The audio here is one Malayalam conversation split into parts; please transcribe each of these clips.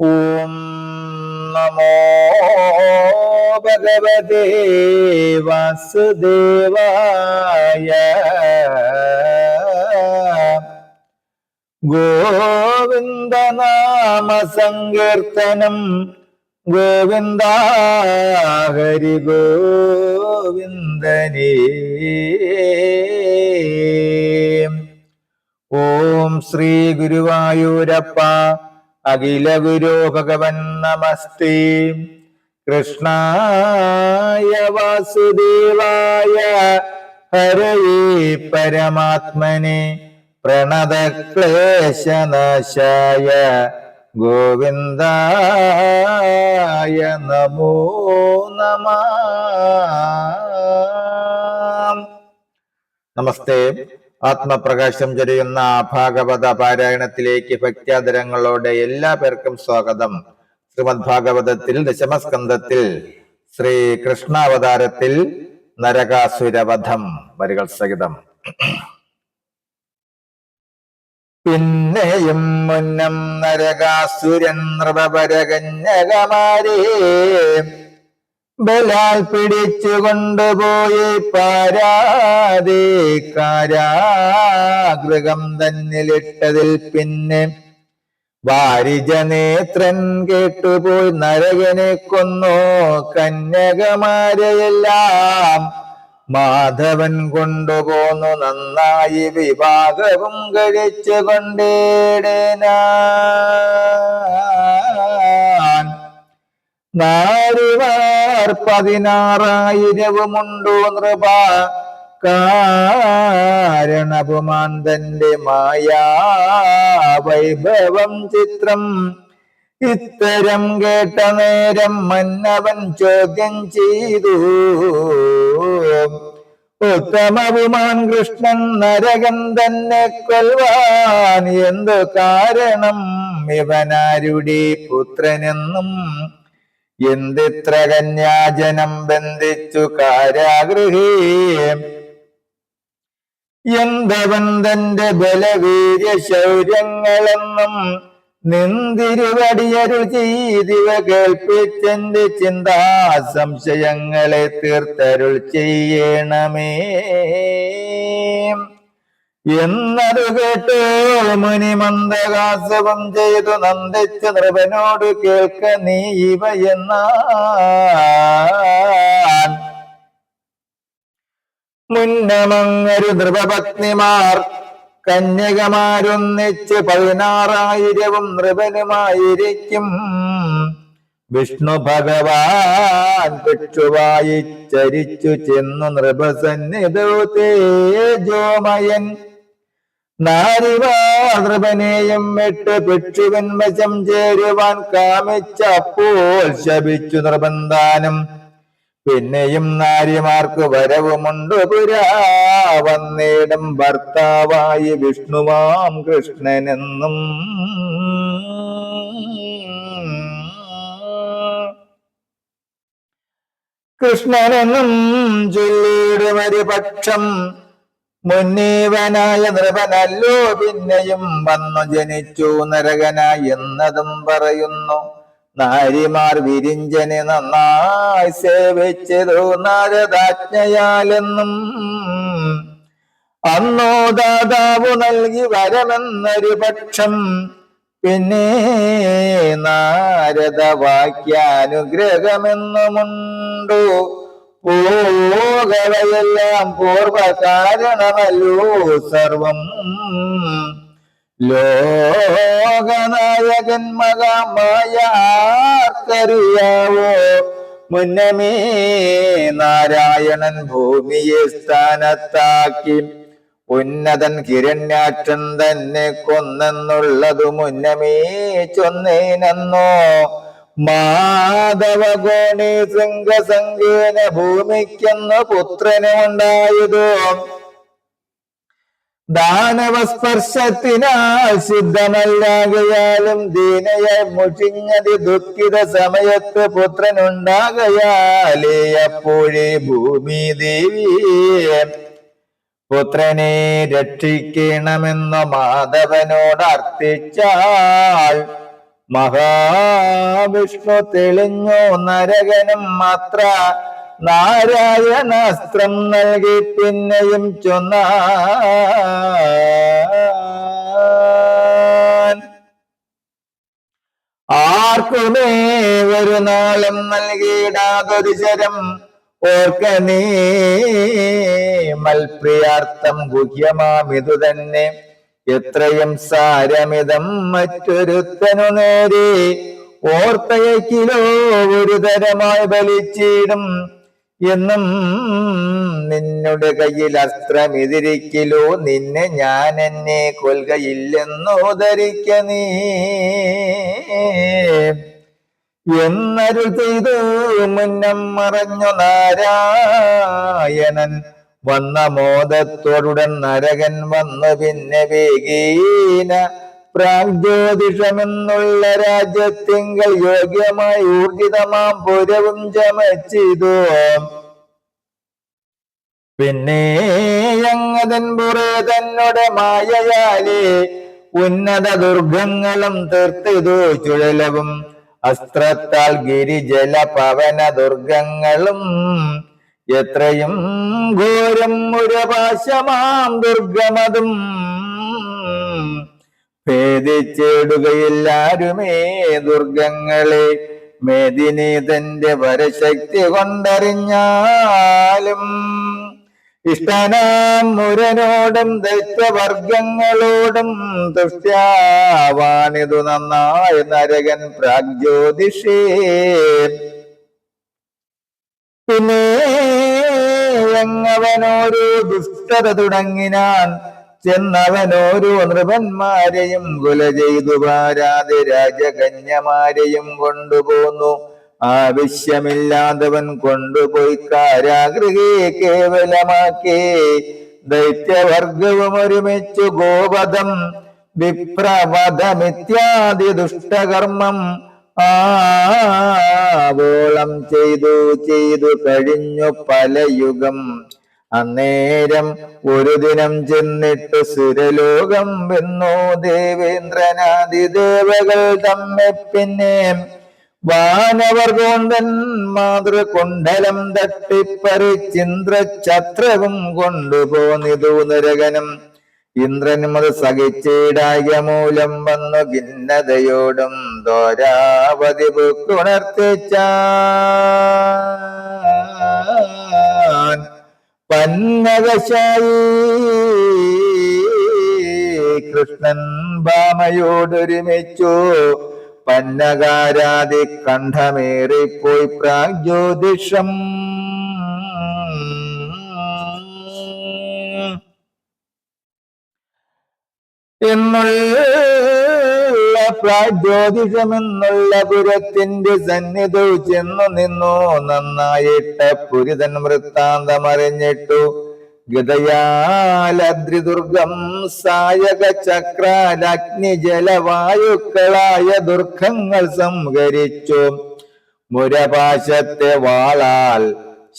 ഓം നമോ ഭഗവതേ വാസുദേവായ. ഗോവിന്ദ നാമ സങ്കീർത്തനം ഗോവിന്ദ ഹരി ഗോവിന്ദനേ. ഓം ശ്രീ ഗുരുവായൂരപ്പ അഖില ഗുരു ഭഗവൻ നമസ്തേ കൃഷ്ണായ വാസുദേവായ ഹരയേ പരമാത്മനെ. പ്രണതക്ലേശനാശായ ഗോവിന്ദായ നമോ നമ. നമസ്തേ. ആത്മപ്രകാശം ചൊരിയുന്ന ഭാഗവത പാരായണത്തിലേക്ക് ഭക്ത്യാദരങ്ങളോടെ എല്ലാ പേർക്കും സ്വാഗതം. ശ്രീമദ് ഭാഗവതത്തിൽ ദശമസ്കന്ധത്തിൽ ശ്രീ കൃഷ്ണാവതാരത്തിൽ നരകാസുരവധം വരികൾ സഹിതം. പിന്നെയും മുന്നം നരകാസുരൻ നൃപരകന്യകമാരേ ബലാൽ പിടിച്ചു കൊണ്ടുപോയി പാരാതെ കാരാഗൃഹം തന്നിലിട്ടതിൽ പിന്നെ വാരിജനേത്രൻ കേട്ടുപോയി നരകനെ കൊന്നു കന്യകമാരെയെല്ലാം മാധവൻ കൊണ്ടുപോന്നു നന്നായി വിവാഹവും കഴിച്ചു കൊണ്ടേടനാൻ പതിനാറായിരവുമുണ്ടോ നൃപ കാരണപുമാൻ തന്റെ മായാ വൈഭവം ചിത്രം. ഇത്തരം കേട്ട നേരം മന്നവൻ ചോദ്യം ചെയ്തു. ഉത്തമപുമാൻ കൃഷ്ണൻ നരകൻ തന്നെ കൊൽവാൻ. എന്തു കാരണം? ഇവനാരുടെ പുത്രനെന്നും എന്തിത്ര കന്യാജനം ബന്ധിച്ചു കാരാഗൃഹേ? എന്തവൻ തന്റെ ബലവീര്യ ശൗര്യങ്ങളെന്നും നിന്തിരുവടിയരുൾ ചെയ്തിവ കേൾപ്പിച്ചെന്റെ ചിന്താ സംശയങ്ങളെ തീർത്തരുൾ ചെയ്യണമേ. എന്നതു കേട്ടോ മുനി മന്ദകാസവം ചെയ്തു നന്ദിച്ച നൃപനോട് കേൾക്ക നീ ഇവ എന്ന മുന്നമങ്ങരു നൃപപത്നിമാർ കന്യകമാരൊന്നിച്ച് പതിനാറായിരവും നൃപനുമായിരിക്കും. വിഷ്ണു ഭഗവാൻ ഭിക്ഷുവായി ചരിച്ചു ചെന്നു നൃപസന്നിധോ തേജോമയൻ നാരിവാതൃപനെയും വിട്ട് ഭിക്ഷുവൻ വശം ചേരുവാൻ കാമിച്ചപ്പോൾ ശപിച്ചു നിർബന്ധാനം. പിന്നെയും നാരിമാർക്ക് വരവുമുണ്ട് പുരാ വന്നിടും ഭർത്താവായി വിഷ്ണുവാം കൃഷ്ണനെന്നും. കൃഷ്ണനെന്നും ചൊല്ലിയിടും ഒരു പക്ഷം മുന്നീവനായ നൃപനല്ലോ പിന്നെയും വന്നു ജനിച്ചു നരകനായി എന്നതും പറയുന്നു. നാരിമാർ വിരിഞ്ചനെ നന്നായി സേവിച്ചതു നാരദാജ്ഞയാലെന്നും അന്നോ ദാതാവ് നൽകി വരമെന്നൊരു പക്ഷം പിന്നെ നാരദ വാക്യാനുഗ്രഹമെന്നുമുണ്ടു പോകവയെല്ലാം പൂർവ കാരണമല്ലോ സർവം. ലോകനായകൻ മകാമായാർക്കറിയാവോ മുന്നമേ നാരായണൻ ഭൂമിയെ സ്ഥാനത്താക്കി. ഉന്നതൻ കിരണ്യാറ്റൻ തന്നെ കൊന്നെന്നുള്ളതു മുന്നമേ ചൊന്നേനെന്നോ? മാധവ ഗോണി ശൃംഗസംഗേന ഭൂമിക്കെന്ന് പുത്രനുണ്ടായതു ദാനവസ്പർശത്തിനാൽ സിദ്ധമല്ലാകയാലും ദീനയെ മുഷിഞ്ഞതി ദുഃഖിത സമയത്ത് പുത്രനുണ്ടാകയാലേ അപ്പോഴേ ഭൂമി ദേവിയെ പുത്രനെ രക്ഷിക്കണമെന്ന് മാധവനോട് മഹാവിഷ്ണു തെളിഞ്ഞു നരകനും മാത്ര. നാരായണാസ്ത്രം നൽകി പിന്നെയും ചൊന്ന ആർക്കുമേ ഒരു നാളും നൽകിയിടാതൊരു ശരം ഓർക്ക നീ മൽപ്രിയാർത്ഥം ഗുഹ്യമാമിതു തന്നെ എത്രയും സാരമിതം മറ്റൊരുത്തനു നേരെ ഓർത്തയക്കിലോ ഒരു തരമായി ബലിച്ചിടും എന്നും നിന്നുടെ കയ്യിൽ അസ്ത്രമിതിരിക്കിലോ നിന്നെ ഞാൻ എന്നെ കൊൽകയില്ലെന്നോ ധരിക്ക നീ. എന്നരുൾ ചെയ്തു മുന്നം മറഞ്ഞു നാരായണൻ വന്ന മോദത്തോടുടൻ നരകൻ വന്ന് പിന്നെ വേഗീന പ്രാഗ്ജ്യോതിഷമെന്നുള്ള രാജ്യത്തിങ്കൾ യോഗ്യമായി ഊർജിതമാം പുരവും ചമച്ചിതു. പിന്നെ അങ്ങതൻ പുറേ തന്നോടെ മായയാലേ ഉന്നത ദുർഗങ്ങളും തീർത്തിതു ചുഴലവും. അസ്ത്രത്താൽ ഗിരിജല പവന ദുർഗങ്ങളും എത്രയും ഘോരം മുരപാശമാം ദുർഗമതും ഭേദിച്ചിടുകയില്ലാരുമേ ദുർഗങ്ങളെ. മേദിനി തന്റെ വരശക്തി കൊണ്ടറിഞ്ഞാലും ഇഷ്ടനാം മുരനോടും ദൈത്യവർഗങ്ങളോടും തുഷ്ട്യാവാണിതു നന്നായ നരകൻ പ്രാഗ്ജ്യോതിഷേ. പിന്നെ എങ്ങവനോരോ ദുഷ്ടത തുടങ്ങിനാൻ ചെന്നവനോരോ നൃപന്മാരെയും കുല ചെയ്തു പാരാതെ രാജകന്യമാരെയും കൊണ്ടുപോന്നു. ആവശ്യമില്ലാത്തവൻ കൊണ്ടുപോയി കാരാഗ്രഹയെ കേവലമാക്കി. ദൈത്യവർഗവും ഒരുമിച്ചു ഗോപദം വിപ്രവധമിത്യാദി ദുഷ്ടകർമ്മം ആവോളം ചെയ്തു ചെയ്തു കഴിഞ്ഞു പല യുഗം. അന്നേരം ഒരു ദിനം ചെന്നിട്ട് സുരലോകം വെന്നു. ദേവേന്ദ്രനാദിദേവകൾ തമ്മെ പിന്നെ വാനവർ കോന്തൻ മാതൃകുണ്ഡലം തട്ടിപ്പറിച്ചിന്ദ്രഛത്രവും കൊണ്ടുപോന്നിതു നരകനും. ഇന്ദ്രനും അത് സഹിച്ചിടായ മൂലം വന്നു ഭിന്നതയോടും ദോരാവതി പുണർത്തിച്ചാൻ പന്നകശായി കൃഷ്ണൻ ഭാമയോടൊരുമിച്ചു. പന്നകാരാതി കണ്ഠമേറിപ്പോയി പ്രാഗ്ജ്യോതിഷം. എന്നുള്ള പ്രാഗ്ജ്യോതിഷമെന്നുള്ള പുരത്തിന്റെ സന്നിധു ചെന്നു നിന്നു. നന്നായിട്ട് പുരിതൻ വൃത്താന്തമറിഞ്ഞിട്ടു ഗതയാലദ്രിദുർഗം സായക ചക്രാലഗ്നി ജലവായുക്കളായ ദുർഖങ്ങൾ സംഹരിച്ചു. മുരപാശത്തെ വാളാൽ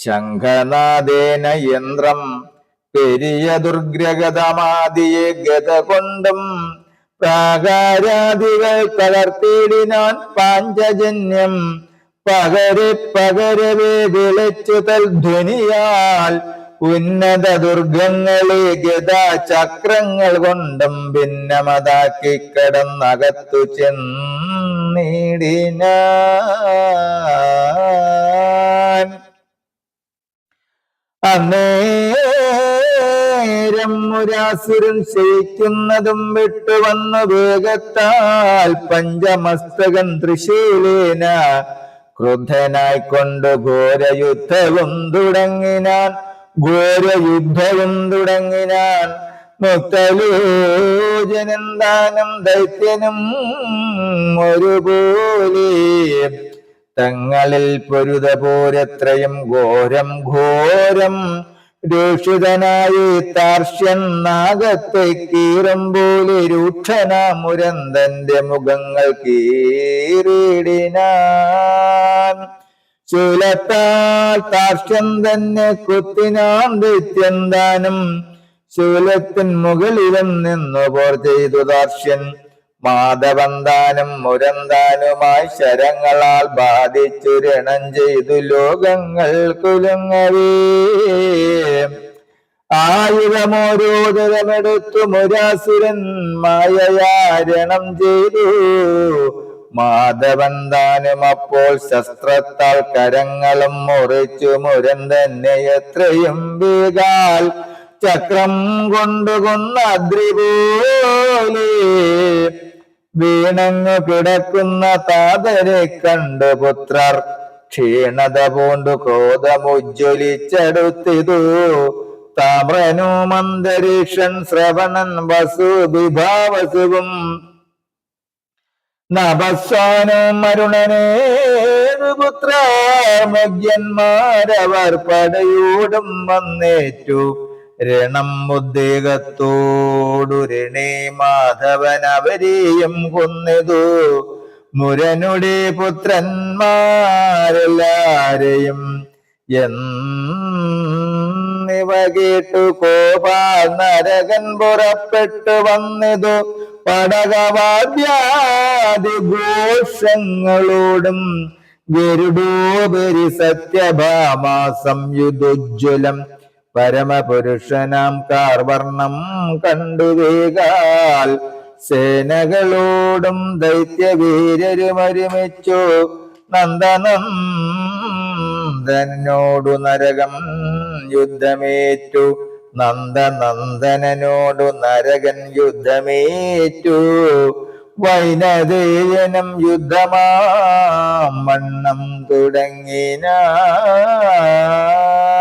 ശംഖനാദേന യന്ത്രം പെരിയ ദുർഗ്രഗതമാദിയെ ഗത കൊണ്ടും പ്രാകാരാദികൾ കലർത്തിയിടിനാൻ പാഞ്ചജന്യം. പകരെ പകരവേ വിളിച്ചു തൽധ്വനിയാൽ ഉന്നത ദുർഗങ്ങളെ ഗതാ ചക്രങ്ങൾ കൊണ്ടും ഭിന്നമതാക്കി കടന്നകത്തു ചെന്നീടിനാൻ. അന്നേരം മുരാസുരൻ ശയിക്കുന്നതും വിട്ടുവന്നു വേഗത്താൽ പഞ്ചമസ്തകൻ തൃശൂലേന. ക്രുദ്ധനായി കൊണ്ട് ഘോരയുദ്ധവും തുടങ്ങിനാൻ ഘോരയുദ്ധവും തുടങ്ങിനാൻ. മുക്തലോചനന്താനം ദൈത്യനും ഒരുപോലെ. തങ്ങളിൽ പൊരുത പോരത്രയും ഘോരം ഘോരം രൂഷിതനായി താർഷ്യൻ നാഗത്തെ കീറും പോലെ രൂക്ഷന മുരന്തന്റെ മുഖങ്ങൾ കീറിടിനാൻ ശൂലത്താൽ താർഷ്യൻ തന്നെ കുത്തിനാൻ ദൈത്യന്താനും ശൂലത്തിൻ മുകളിലും നിന്നു പോർ ചെയ്തു താർഷ്യൻ മാധവന്താനും മുരന്താനുമായി ശരങ്ങളാൽ ബാധിച്ചു രണം ചെയ്തു ലോകങ്ങൾ കുലുങ്ങവേ. ആയുധമോരോതരമെടുത്തു മുരാസുരൻ മായയാരണം ചെയ്തു. മാധവൻ താനും അപ്പോൾ ശസ്ത്രത്താൽ കരങ്ങളും മുറിച്ചു മുരൻ തന്നെ എത്രയും വേഗാൽ ചക്രം കൊണ്ടു കൊന്ന അദ്രിപോലെ വീണങ്ങു കിടക്കുന്ന താതരെ കണ്ടു പുത്രർ ക്ഷീണത പൂണ്ടു ക്രോധമുജ്വലിച്ചടുത്തിതു. താമ്രനുമന്തരീക്ഷൻ ശ്രവണൻ വസു വിഭാവസുവും. നഭസ്വാനും അരുണനേതു പുത്രമജ്ഞന്മാരവർ പടയോടും വന്നേറ്റു. രണം ഉദ്വേഗത്തോടു രണേ മാധവൻ അവരെയും കൊന്നിതു. മുരനുടെ പുത്രന്മാരെല്ലാരെയും എന്നിവ കേട്ടു. കോപാൽ നരകൻ പുറപ്പെട്ടു വന്നിതു. പടകവാദ്യാദി ഘോഷങ്ങളോടും ഗരുഡോപരി സത്യഭാമാ സംയുദ്ധോജ്വലം പരമപുരുഷനാം കാർവർണം കണ്ടുവേകാൽ സേനകളോടും സേനകളോടും ദൈത്യവീരരുമരുമിച്ചു നന്ദനന്ദനോടു നരകം യുദ്ധമേറ്റു. നന്ദനന്ദനോടു നരകൻ യുദ്ധമേറ്റു. വൈനദേയനം യുദ്ധമാ മണ്ണം തുടങ്ങിനാൻ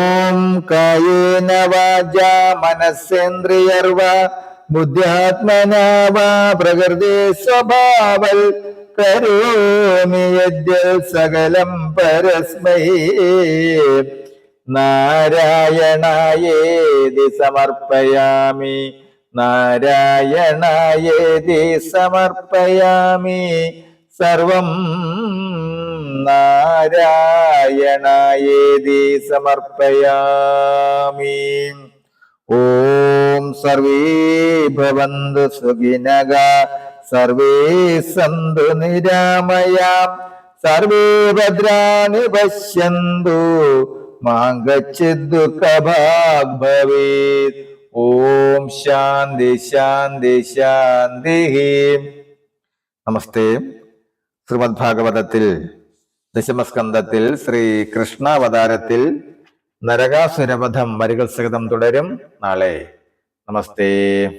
കായേന വാച മനസ്സേന്ദ്രിയർവ ബുദ്ധ്യാത്മനാ വാ പ്രകൃതി സ്വഭാവൽ സകലം പരസ്മൈ. നാരായണായേതി സമർപ്പയാമി നാരായണായേതി സമർപ്പയാമി. സർവം നാരായണായേതി സമർപ്പയാമി. ഓം സർവേ ഭവന്തു സുഖിനക സർവേ സന്തു നിരാമയാം സർവേ ഭദ്രാണി പശ്യന്തു മാങ്കച്ചിദ്ദുഃഖഭാഗ് ഭവേത് ഓം ശാന്തി ശാന്തി ശാന്തി നമസ്തേ. ശ്രീമദ് ഭാഗവതത്തിൽ ദശമസ്കന്ധത്തിൽ ശ്രീ കൃഷ്ണാവതാരത്തിൽ നരകാസുരവധം വരികൾ സഹിതം തുടരും. നാളെ. നമസ്തേ.